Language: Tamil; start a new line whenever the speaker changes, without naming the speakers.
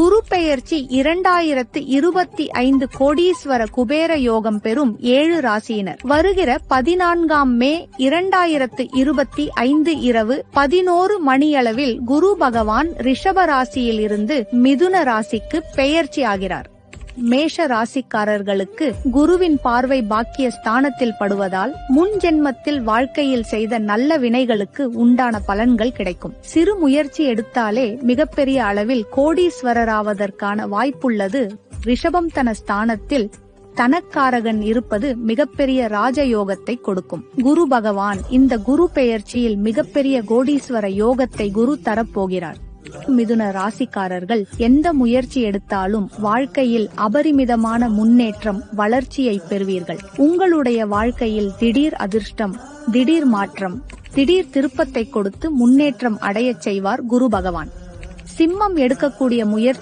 குரு பெயர்ச்சி இரண்டாயிரத்து இருபத்தி ஐந்து கோடீஸ்வர குபேர யோகம் பெறும் ஏழு ராசியினர். வருகிற பதினான்காம் மே இரண்டாயிரத்து இருபத்தி ஐந்து இரவு பதினோரு மணியளவில் குரு பகவான் ரிஷப ராசியில் இருந்து மிதுன ராசிக்கு பெயர்ச்சி ஆகிறார். மேஷ ராசிக்காரர்களுக்கு குருவின் பார்வை பாக்கிய ஸ்தானத்தில் படுவதால் முன் ஜென்மத்தில் வாழ்க்கையில் செய்த நல்ல வினைகளுக்கு உண்டான பலன்கள் கிடைக்கும். சிறு முயற்சி எடுத்தாலே மிகப்பெரிய அளவில் கோடீஸ்வரராவதற்கான வாய்ப்புள்ளது. ரிஷபம் தன ஸ்தானத்தில் தனக்காரகன் இருப்பது மிகப்பெரிய ராஜயோகத்தை கொடுக்கும். குரு பகவான் இந்த குரு பெயர்ச்சியில் மிகப்பெரிய கோடீஸ்வர யோகத்தை குரு தரப்போகிறார். மிதுன ராசிக்காரர்கள் எந்த முயற்சி எடுத்தாலும் வாழ்க்கையில் அபரிமிதமான முன்னேற்றம் வளர்ச்சியை பெறுவீர்கள். உங்களுடைய வாழ்க்கையில் திடீர் அதிர்ஷ்டம் திடீர் மாற்றம் திடீர் திருப்பத்தை கொடுத்து முன்னேற்றம் அடையச் செய்வார் குரு பகவான். சிம்மம் எடுக்கக்கூடிய முயற்சி